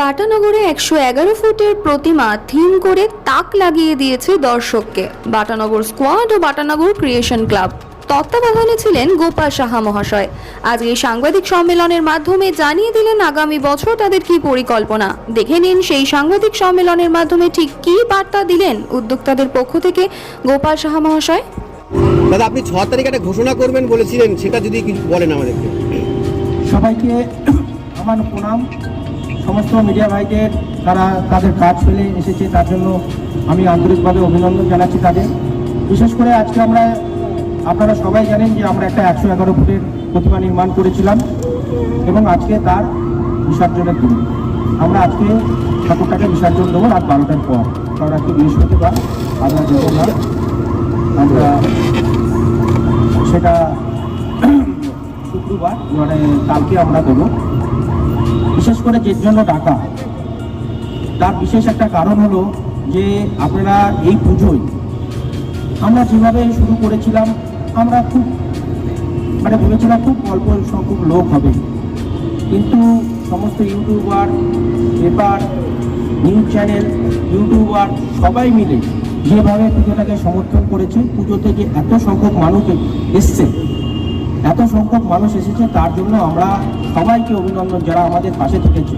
বাটানগরে একশো এগারো ফুটের প্রতিমা থিম করে তাক লাগিয়ে দিয়েছে দর্শককে। বাটানগর স্কোয়াড ও বাটানগর ক্রিয়েশন ক্লাব। তত্ত্বাবধানে ছিলেন গোপাল সাহা মহাশয়। আজ এই সাংবাদিক সম্মেলনের মাধ্যমে জানিয়ে দিলেন আগামী বছর তাদের কি পরিকল্পনা। দেখে নিন সেই সাংবাদিক সম্মেলনের মাধ্যমে ঠিক কী বার্তা দিলেন উদ্যোক্তাদের পক্ষ থেকে গোপাল সাহা মহাশয়। দাদা আপনি ছ তারিখ একটা ঘোষণা করবেন বলেছিলেন সেটা যদি কিছু বলেন আমাদেরকে। সবাইকে আমার প্রণাম। সমস্ত মিডিয়া ভাইদের তারা তাদের কাজ ফেলে এসেছে, তার জন্য আমি আন্তরিকভাবে অভিনন্দন জানাচ্ছি তাদের। বিশেষ করে আজকে আমরা, আপনারা সবাই জানেন যে আমরা একটা একশো এগারো ফুটের প্রতিমা নির্মাণ করেছিলাম এবং আজকে তার বিসর্জনের দিন। আমরা আজকে ঠাকুরটাকে বিসর্জন দেবো রাত বারোটার পর। কারণ আজকে বৃহস্পতিবার আমরা দেবো না। আমরা সেটা শুক্রবার মানে কালকে আমরা দেবো। বিশেষ করে যে জন্য ডাকা। তার বিশেষ একটা কারণ হলো যে আপনারা এই পুজোয় আমরা যেভাবে শুরু করেছিলাম, আমরা খুব মানে ভেবেছিলাম খুব অল্প সংখ্যক লোক হবে। কিন্তু সমস্ত YouTuber, paper, news channel, YouTuber সবাই মিলে যেভাবে পুজোটাকে সমর্থন করেছে, পুজোতে যে এত সংখ্যক মানুষ এসছে এত সংখ্যক মানুষ এসেছে, তার জন্য আমরা সবাইকে অভিনন্দন যারা আমাদের পাশে থেকেছে।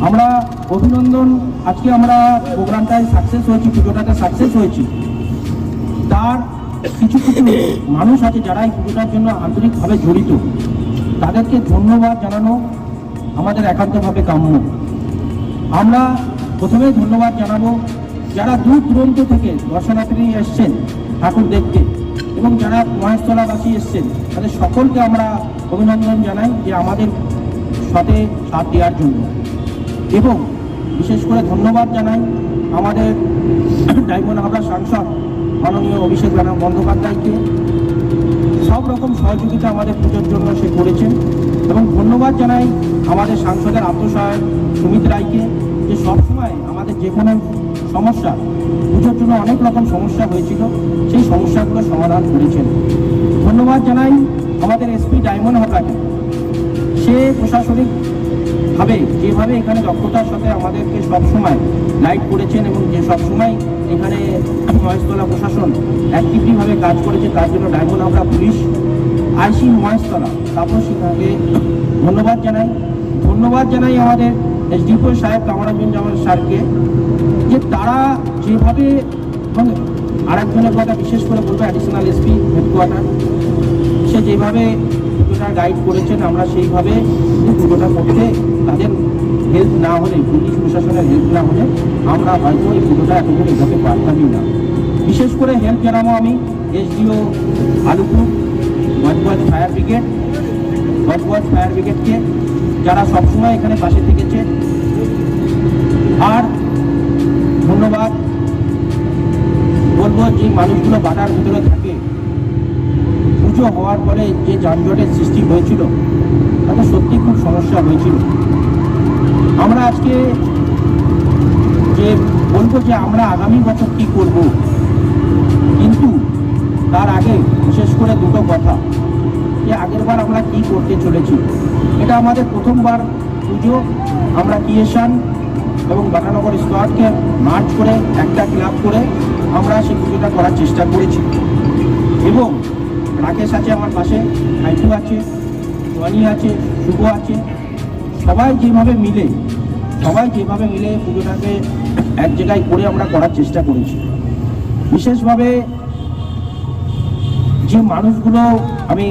আমরা অভিনন্দন, আজকে আমরা প্রোগ্রামটায় সাকসেস হয়েছি, পুজোটাতে সাকসেস হয়েছি। তার কিছু কিছু মানুষ আছে যারা এই পুজোটার জন্য আন্তরিকভাবে জড়িত। তাদেরকে ধন্যবাদ জানানো আমাদের একান্তভাবে কাম্য। আমরা প্রথমেই ধন্যবাদ জানাব, যারা দূর দূরান্ত থেকে দর্শনার্থী এসছেন, ঠাকুর দেখতে। এবং যারা মহেশতলাবাসী এসছেন, তাদের সকলকে আমরা অভিনন্দন জানাই যে আমাদের সাথে সাথ দেওয়ার জন্য। এবং বিশেষ করে ধন্যবাদ জানাই আমাদের ডায়মন্ড হাবড়া সাংসদ মাননীয় অভিষেক বন্দ্যোপাধ্যায়কে। সব রকম সহযোগিতা আমাদের পুজোর জন্য সে করেছেন এবং ধন্যবাদ জানাই আমাদের সাংসদের আত্মসহায়ক সুমিত রায়কে যে সবসময় আমাদের যে কোনো সমস্যা। পুজোর জন্য অনেক রকম সমস্যা হয়েছিল। সেই সমস্যাগুলো সমাধান করেছেন। ধন্যবাদ জানাই আমাদের এসপি ডায়মন্ড হাবড়াকে সে প্রশাসনিক ভাবে যেভাবে এখানে দক্ষতার সাথে আমাদেরকে সবসময় গাইড করেছেন এবং যে সবসময় এখানে মহেশতলা প্রশাসন অ্যাক্টিভলিভাবে কাজ করেছে, তার জন্য ডায়মন্ড আমরা পুলিশ, আইসি মহেশতলা, তাপস সিনহাকে ধন্যবাদ জানাই। ধন্যবাদ জানাই আমাদের এসডিপিও সাহেব কামরাঞ্জন জামাল স্যারকে। যে তারা যেভাবে এবং আরেকজনের কথা বিশেষ করে বলব অ্যাডিশনাল এসপি হেডকোয়ার্টার সে যেভাবে পুজোটা গাইড করেছেন, আমরা সেইভাবে পুজোটা করতে তাদের হেল্প না হলে, পুলিশ প্রশাসনের হেল্প না হলে আমরা হয়তো এই পুজোটা এতদিন এগোতে পারতামই না। বিশেষ করে হেল্প জানাব আমি এসডিও আলুপুর গজগজ ফায়ার ব্রিগেড গজগজ ফায়ার ব্রিগেডকে, যারা সবসময় এখানে পাশে থেকেছে। আর ধন্যবাদ। বলব যে মানুষগুলো বাটার ভিতরে থাকে। পুজো হওয়ার পরে যে যানজটের সৃষ্টি হয়েছিল, তাতে সত্যি খুব সমস্যা হয়েছিল। আমরা আজকে যে বলব যে আমরা আগামী বছর কি করব, কিন্তু তার আগে বিশেষ করে দুটো কথা, যে আগেরবার আমরা কি করতে চলেছি। এটা আমাদের প্রথমবার পুজো, আমরা ক্রিয়েশন এবং বাটানগর স্কোয়াডকে মার্চ করে একটা ক্লাব করে আমরা সেই পুজোটা করার চেষ্টা করেছি। এবং রাকেশ আছে আমার পাশে, নাইটু আছে জনি আছে, শুভ আছে। সবাই যেভাবে মিলে, সবাই যেভাবে মিলে পুজোটাকে এক জায়গায় করে আমরা করার চেষ্টা করেছি। বিশেষভাবে যে মানুষগুলো, আমি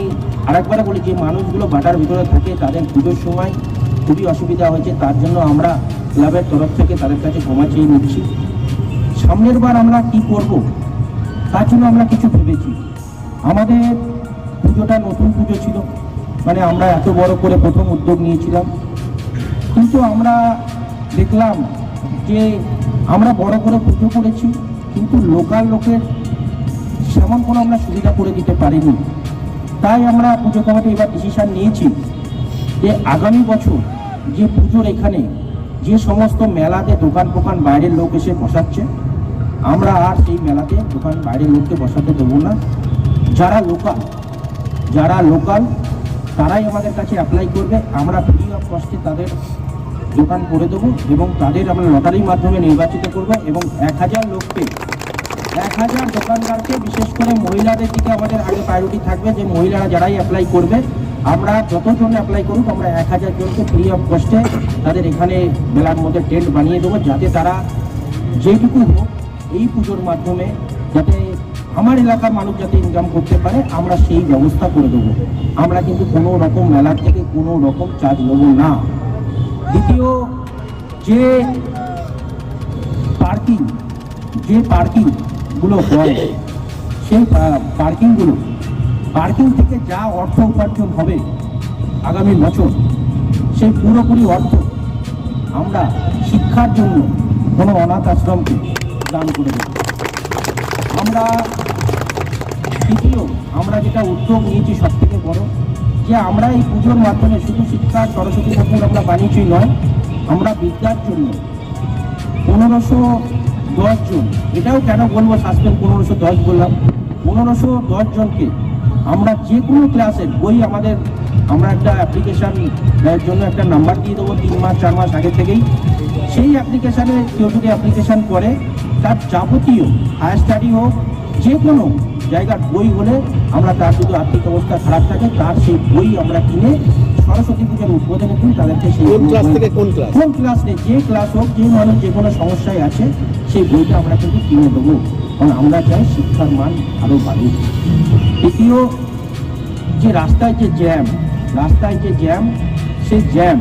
আরেকবার বলি, যে মানুষগুলো বাটার ভিতরে থাকে, তাদের পুজোর সময় খুবই অসুবিধা হয়েছে, তার জন্য আমরা ক্লাবের তরফ থেকে তাদের কাছে ক্ষমা চেয়ে নিচ্ছি। সামনের বার আমরা কি করব তার জন্য আমরা কিছু ভেবেছি। আমাদের পুজোটা নতুন পুজো ছিল মানে আমরা এত বড় করে প্রথম উদ্যোগ নিয়েছিলাম। কিন্তু আমরা দেখলাম যে আমরা বড় করে পুজো করেছি, কিন্তু লোকাল লোকের সেমন কোনো আমরা সুবিধা করে দিতে পারিনি। তাই আমরা পুজো কমিটি এবার ডিসিশান নিয়েছি যে আগামী বছর যে পুজোর এখানে যে সমস্ত মেলাতে দোকান ফোকান বাইরের লোক এসে বসাচ্ছে, আমরা আর সেই মেলাতে দোকান বাইরের লোককে বসাতে দেবো না। যারা লোকাল যারা লোকাল তারাই আমাদের কাছে অ্যাপ্লাই করবে। আমরা ফ্রি অফ কস্টে তাদের দোকান করে দেবো এবং তাদের আমরা লটারির মাধ্যমে নির্বাচিত করব এবং এক হাজার লোককে, এক হাজার দোকানদারকে বিশেষ করে মহিলাদের দিকে আমাদের আগে প্রায়োরিটি থাকবে যে মহিলারা যারাই অ্যাপ্লাই করবে আমরা যতজন অ্যাপ্লাই করুক, আমরা এক হাজার জনকে ফ্রি অফ কস্টে তাদের এখানে মেলার মধ্যে টেন্ট বানিয়ে দেবো, যাতে তারা যেটুকু হোক এই পুজোর মাধ্যমে যাতে আমার এলাকার মানুষ যাতে ইনকাম করতে পারে, আমরা সেই ব্যবস্থা করে দেবো। আমরা কিন্তু কোনো রকম মেলার থেকে কোনো রকম চার্জ নেব না। দ্বিতীয়, যে পার্কিং যে পার্কিংগুলো হয়, সেই পার্কিংগুলো পার্কিং থেকে যা অর্থ উপার্জন হবে আগামী বছর, সেই পুরোপুরি অর্থ আমরা শিক্ষার জন্য কোনো অনাথ আশ্রমকে দান করে দেব। আমরা তৃতীয়, আমরা যেটা উদ্যোগ নিয়েছি সব থেকে বড়, যে আমরা এই পুজোর মাধ্যমে শুধু শিক্ষা, সরস্বতী ঠাকুর আমরা বানিয়েছি নয়, আমরা বিদ্যার জন্য পনেরোশো দশ জন, এটাও কেন বলব সাসপেন্ড পনেরোশো দশ বললাম, পনেরোশো দশ জনকে আমরা যে কোনো ক্লাসের বই আমাদের আমরা একটা অ্যাপ্লিকেশান জন্য একটা নাম্বার দিয়ে দেবো তিন মাস চার মাস আগে থেকেই। সেই অ্যাপ্লিকেশানে কেউ যদি অ্যাপ্লিকেশান করে তার যাবতীয় হায়ার স্টাডি হোক যে কোনো জায়গার বই হলে আমরা তার যদি আর্থিক অবস্থা খারাপ থাকে তার সেই বই আমরা কিনে সরস্বতী পুজোর উদ্বোধনের দিন তাদেরকে সেই কোন ক্লাস থেকে কোন ক্লাস কোন ক্লাস নেই যে ক্লাস হোক যে মানুষ যে কোনো সমস্যায় আছে সেই বইটা আমরা কিন্তু কিনে দেবো। কারণ আমরা চাই শিক্ষার মান আরও বাড়ুক। তৃতীয় যে রাস্তায় যে জ্যাম, রাস্তায় যে জ্যাম, সেই জ্যাম।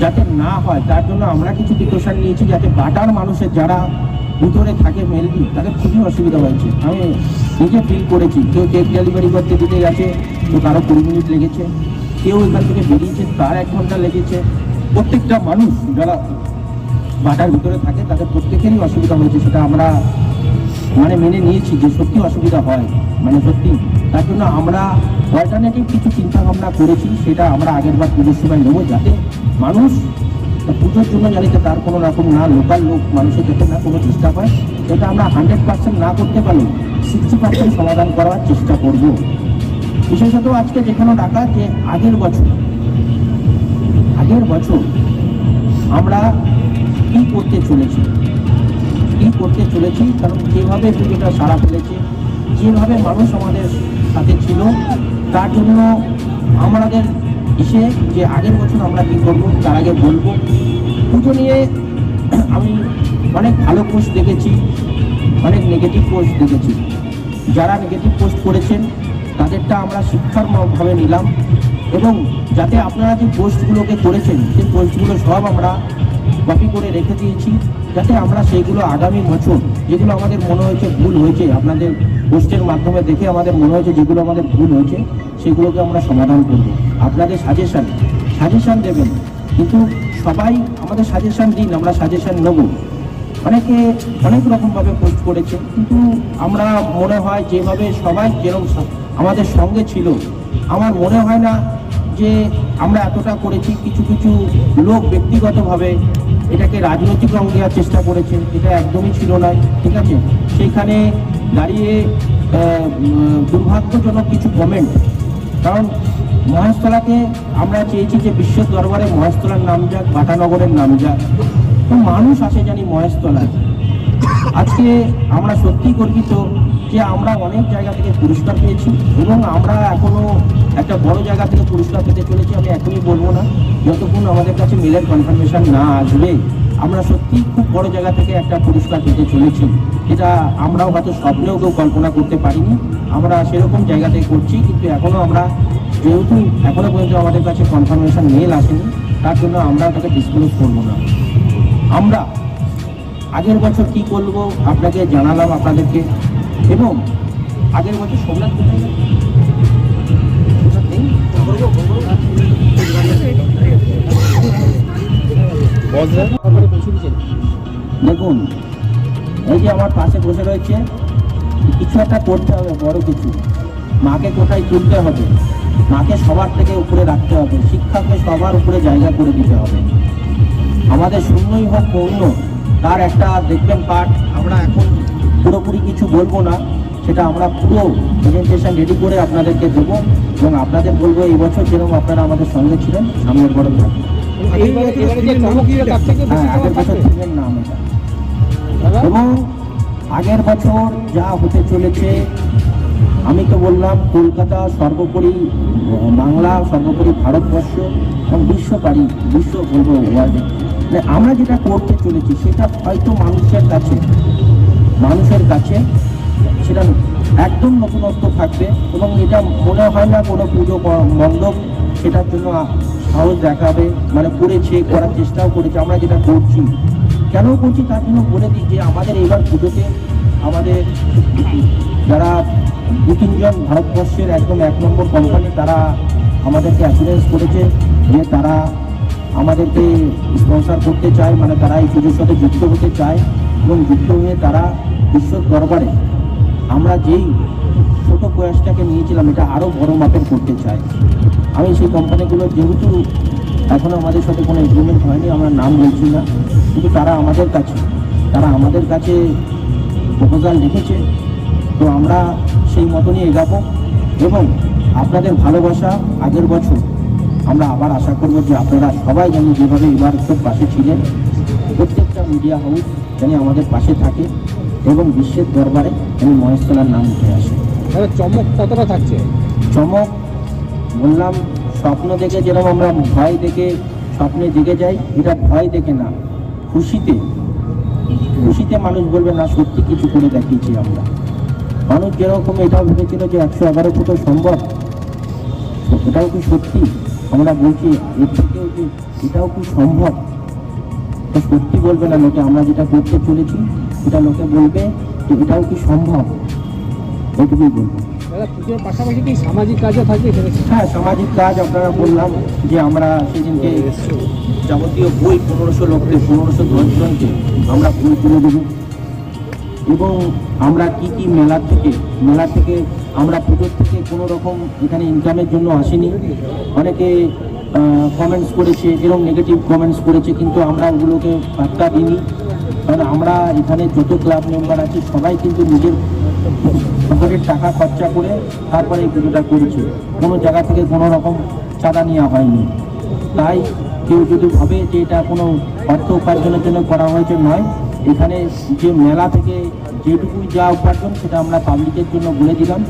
যাতে না হয়, তার জন্য আমরা কিছু প্রিকশন নিয়েছি যাতে বাটার মানুষের যারা ভিতরে থাকে মেলবি তাদের খুবই অসুবিধা হয়েছে। আমি নিজে ফিল করেছি, কেউ কেক ডেলিভারি করতে দিতে গেছে তো কারও কুড়ি মিনিট লেগেছে, কেউ এখান থেকে বেরিয়েছে, তার এক ঘণ্টা লেগেছে। প্রত্যেকটা মানুষ যারা বাটার ভিতরে থাকে, তাদের প্রত্যেকেরই অসুবিধা হয়েছে, সেটা আমরা মানে মেনে নিয়েছি যে সত্যি অসুবিধা হয়। মানে সত্যি। তার জন্য আমরা অল্টারনেটিভ কিছু চিন্তা ভাবনা করেছি, সেটা আমরা আগের বার পুজোর সময় নেব যাতে মানুষ পুজোর জন্য জানিতে তার কোনো রকম না লোকাল লোক, মানুষের যাতে না কোনো ডিস্টার্ব হয়। সেটা আমরা হান্ড্রেড পার্সেন্ট না করতে পারলেও সিক্সটি পার্সেন্ট সমাধান করার চেষ্টা করব। বিশেষত আজকে যেখানে ডাকা যে আগের বছর আগের বছর আমরা কী করতে চলেছি? কি করতে চলেছি, কারণ যেভাবে পুজোটা সারা ফেলেছে, যেভাবে মানুষ আমাদের সাথে ছিল, তার জন্য আমাদের এসে যে আগের বছর আমরা কী করব, তার আগে বলব। পুজো নিয়ে আমি অনেক ভালো পোস্ট দেখেছি, অনেক নেগেটিভ পোস্ট দেখেছি। যারা নেগেটিভ পোস্ট করেছেন, তাদেরটা আমরা শিক্ষার ভাবে নিলাম। এবং যাতে আপনারা যে পোস্টগুলোকে করেছেন, সেই পোস্টগুলো সব আমরা কপি করে রেখে দিয়েছি যাতে আমরা সেইগুলো আগামী বছর যেগুলো আমাদের মনে হয়েছে ভুল হয়েছে, আপনাদের পোস্টের মাধ্যমে দেখে আমাদের মনে হয়েছে যেগুলো আমাদের ভুল হয়েছে, সেগুলোকে আমরা সমাধান করব। আপনাদের সাজেশান সাজেশান দেবেন। কিন্তু সবাই আমাদের সাজেশান দিন, আমরা সাজেশান নেব। অনেকে অনেক রকমভাবে পোস্ট করেছে, কিন্তু আমরা মনে হয় যেভাবে সবাই যেরকম আমাদের সঙ্গে ছিল, আমার মনে হয় না যে আমরা এতটা করেছি, কিছু কিছু লোক ব্যক্তিগতভাবে এটাকে রাজনৈতিক রং দেওয়ার চেষ্টা করেছে, এটা একদমই ছিল না, ঠিক আছে? সেইখানে দাঁড়িয়ে দুর্ভাগ্যজনক কিছু কমেন্ট কারণ মহেশতলাকে আমরা চেয়েছি যে বিশ্বের দরবারে মহেশতলার নাম যাক, বাটানগরের নাম যাক। তো মানুষ আসে জানি মহেশতলায়। আজকে আমরা সত্যি গর্বিত যে আমরা অনেক জায়গা থেকে পুরস্কার পেয়েছি এবং আমরা এখনও একটা বড় জায়গা থেকে পুরস্কার পেতে চলেছি, আমি এখনই বলব না। যতক্ষণ আমাদের কাছে মেলের কনফার্মেশন না আসবে, আমরা সত্যি খুব বড় জায়গা থেকে একটা পুরস্কার পেতে চলেছি, যেটা আমরাও হয়তো স্বপ্নেও কেউ কল্পনা করতে পারিনি। আমরা সেরকম জায়গা থেকে করছি, কিন্তু এখনও আমরা যেহেতু এখনও পর্যন্ত আমাদের কাছে কনফার্মেশন মেল আসেনি, তার জন্য আমরা তাকে ডিসক্লোজ করব না। আমরা আগের বছর কি করব আপনাকে জানালাম আপনাদেরকে। এবং আগের বছর সোমনাথ? দেখুন, এই যে আমার পাশে বসে রয়েছে, কিছু একটা করতে হবে, বড় কিছু। মাকে কোথায় তুলতে হবে? মাকে সবার থেকে উপরে রাখতে হবে, শিক্ষাকে সবার উপরে জায়গা করে দিতে হবে। আমাদের শূন্যই হোক পূর্ণ তার একটা দেখবেন পাঠ, আমরা এখন পুরোপুরি কিছু বলব না সেটা আমরা পুরো প্রেজেন্টেশন রেডি করে আপনাদেরকে দেবো এবং আপনাদের বলব এই বছর যেরকম আপনারা আমাদের সঙ্গে ছিলেন সামনের বড় হ্যাঁ আগের বছর থিমের নাম এটা। এবং আগের বছর যা হতে চলেছে আমি তো বললাম কলকাতা সর্বোপরি বাংলা সর্বোপরি ভারতবর্ষ এবং বিশ্ব পারি বিশ্ব বলব ওয়ার্ল্ডে মানে আমরা যেটা করতে চলেছি সেটা হয়তো মানুষের কাছে মানুষের কাছে সেটা একদম নতুনত্ব থাকবে এবং এটা মনে হয় না কোনো পুজো মণ্ডপ সেটার জন্য সাহস দেখাবে মানে করেছে, করার চেষ্টাও করেছে, আমরা যেটা করছি। কেন করছি তার জন্য বলে দিই যে আমাদের এবার পুজোতে আমাদের যারা দু তিনজন ভারতবর্ষের একদম এক নম্বর কোম্পানি তারা আমাদেরকে অ্যাসুরেন্স করেছে যে তারা আমাদেরকে স্পন্সর করতে চায় মানে তারা এই পুজোর সাথে যুক্ত হতে চায়। এবং যুক্ত হয়ে তারা বিশ্ব দরবারে আমরা যেই ছোট প্রয়াসটাকে নিয়েছিলাম, এটা আরও বড় মাপের করতে চাই। আমি সেই কোম্পানিগুলো যেহেতু এখনও আমাদের সাথে কোনো এগ্রিমেন্ট হয়নি, আমরা নাম বলছি না, কিন্তু তারা আমাদের কাছে, তারা আমাদের কাছে প্রপোজাল রেখেছে তো আমরা সেই মতনই এগাবো এবং আপনাদের ভালোবাসা আগের বছর আমরা আবার আশা করব যে আপনারা সবাই যেন যেভাবে এবার খুব পাশে ছিলেন, প্রত্যেকটা মিডিয়া হাউস যেন আমাদের পাশে থাকে এবং বিশ্বের দরবারে যেন মহেশতলার নাম উঠে আসে। চমক কতটা থাকছে? চমক বললাম স্বপ্ন দেখে যেরকম আমরা ভয় দেখে স্বপ্নে জেগে যাই এটা ভয় দেখে না খুশিতে। খুশিতে মানুষ বলবে না সত্যি কিছু করে দেখিয়েছি আমরা। মানুষ যেরকম এটাও ভেবেছিল যে একশো এগারো ফুটো সম্ভব এটাও কি সত্যি? আমরা বলছি এর থেকেও যে এটাও কি সম্ভব? তো সত্যি বলবে না লোকে আমরা যেটা করতে চলেছি সেটা লোকে বলবে যে এটাও কি সম্ভব? এইটুকুই বলব। পাশাপাশি কি সামাজিক কাজও থাকবে হ্যাঁ সামাজিক কাজ আপনারা বললাম যে আমরা সেদিনকে যাবতীয় বই পনেরোশো লোককে পনেরোশো দশজনকে আমরা বই তুলে দেবো। এবং আমরা কি কি মেলা থেকে মেলা থেকে আমরা পুজোর থেকে কোনো রকম এখানে ইনকামের জন্য আসিনি। অনেকে কমেন্টস করেছে, এরকম নেগেটিভ কমেন্টস করেছে, কিন্তু আমরা ওগুলোকে পাত্তা দিইনি। কারণ আমরা এখানে যত ক্লাব মেম্বার আছে, সবাই কিন্তু নিজের পকেটের টাকা খরচা করে তারপরে এই পুজোটা করেছে। কোনো জায়গা থেকে কোনো রকম চাঁদা নেওয়া হয়নি। তাই কেউ যদি ভাবে যে এটা কোনো অর্থ উপার্জনের জন্য করা হয়েছে, নয়। এখানে যে মেলা থেকে যেটুকু যা উপার্জন, সেটা আমরা পাবলিকের জন্য বলে দিলাম।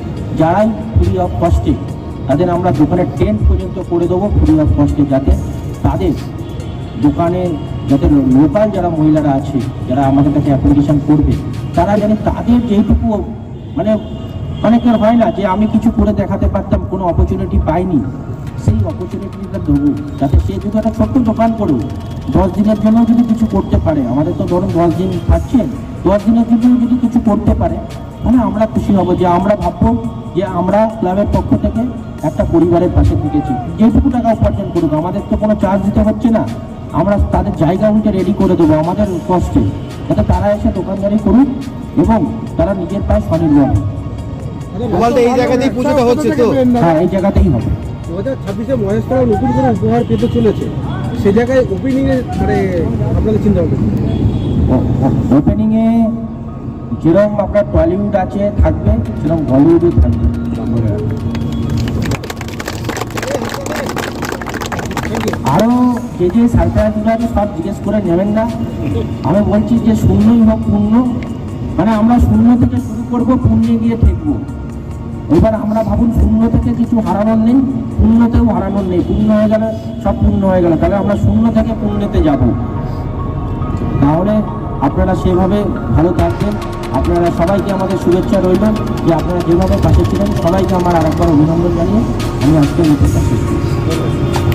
যারাই ফ্রি অফ কস্টে তাদের আমরা দোকানের টেন্ট পর্যন্ত করে দেবো অফ কস্টে যাতে তাদের দোকানে যাতে লোকাল যারা মহিলারা আছে, যারা আমাদের কাছে অ্যাপ্লিকেশন করবে, তারা যেন তাদের যেটুকু মানে অনেকের হয় না যে আমি কিছু করে দেখাতে পারতাম, কোনো অপরচুনিটি পাইনি। সেই অপরচুনিটিটা দেবো, যাতে সে যদি একটা ছোট্ট দোকান করুক, দশ দিনের জন্য যদি কিছু করতে পারে, আমাদের তো ধরুন দশ দিন পাচ্ছেন দশ দিনের জন্য যদি কিছু করতে পারে মানে আমরা খুশি হব যে আমরা ভাববো যে আমরা ক্লাবের পক্ষ থেকে একটা পরিবারের পাশে থেকেছি। যেটুকু টাকা উপার্জন করুক আমাদের তো কোনো চার্জ দিতে হচ্ছে না। আমরা তাদের জায়গা উঠে রেডি করে দেবো আমাদের কষ্টে যাতে তারা এসে দোকানদারি করুক এবং তারা নিজের পায়ে স্বনির্ভর হোক। বলতে এই জায়গাতেই পুজোটা হচ্ছে তো? হ্যাঁ এই জায়গাতেই হবে। দু হাজার ছাব্বিশে মহেশতলা নতুন করে উপহার পেতে চলেছে। সে জায়গায় ওপেনিং এ মানে আপনাদের চিন্তা ভাবনা ওপেনিংয়ে যেরকম আপনার টলিউড আছে থাকবে সেরকম বলিউডও থাকবে। আরও যে যে সারপ্রাইজগুলো আছে সব জিজ্ঞেস করে নেবেন না। আমি বলছি যে শূন্যই হোক পূর্ণ। মানে আমরা শূন্য থেকে শুরু করব পূর্ণে গিয়ে ঠেকবো। এবার আমরা ভাবুন শূন্য থেকে কিছু হারানোর নেই পূর্ণতেও হারানোর নেই। পূর্ণ হয়ে গেলে সব পূর্ণ হয়ে গেল। তাহলে আমরা শূন্য থেকে পূর্ণতে যাব। তাহলে আপনারা সেভাবে ভালো থাকবেন। আপনারা সবাইকে আমাদের শুভেচ্ছা রইল যে আপনারা যেভাবে পাশে ছিলেন, সবাইকে আমার আরেকবার অভিনন্দন জানিয়ে আমি আজকে শেষ করছি।